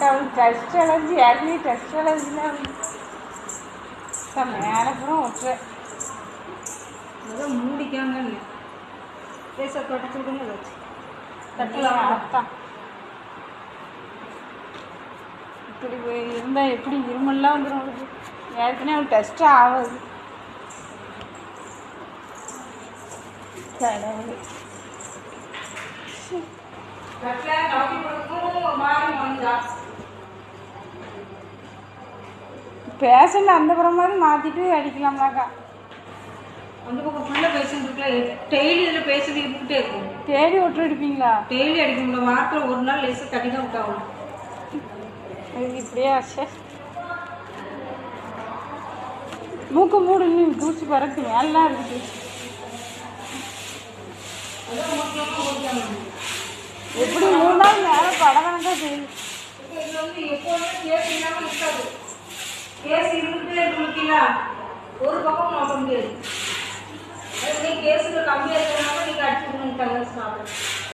Dust allergy ஏற்கனவே dust அலர்ஜிலாம் மேலே பூரா ஒட்டுறேன் அதான் மூடிக்காங்க லேசாக தொடச்சு விடுங்க அதை வச்சு. தட்டலாம். அர்த்தம் இப்படி போய் இருந்தால் எப்படி இருமல்லாம் வந்துடும் அவளுக்கு ஏற்கனவே அவள் டெஸ்ட்டு ஆகாது. கடவுளே. தட்டில் பேஷண்ட் அந்த புறம் மாதிரி மாற்றிட்டு அடிக்கலாம்னாக்கா அந்த பக்கம் ஃபுல்லாக பேஷண்ட் இருக்குல்ல டெய்லி இதில் பேஷண்ட் இருந்துகிட்டே இருக்கும். தேடி ஒட்டு அடிப்பீங்களா? டெய்லி அடிக்க முடியல வாரத்தில் ஒரு நாள் லேசாக தட்டி தான் விட்டாகும் இப்படியே? ஆச்சு மூக்கு மூடு தூசி பறக்கு மேலாம் இருக்குது எப்படி மூணு நாள் மேலே படகணக்கா செய்யுது கேஸ் இல்லாமல் இருக்காது கேஸ் இருந்துகிட்டே இருக்குங்களா ஒரு பக்கம் நோக்க முடியாது அது கேஸில் கம்மியாக இருக்கிறனால நீங்கள் அடிச்சு விடணும் சாப்பிடும்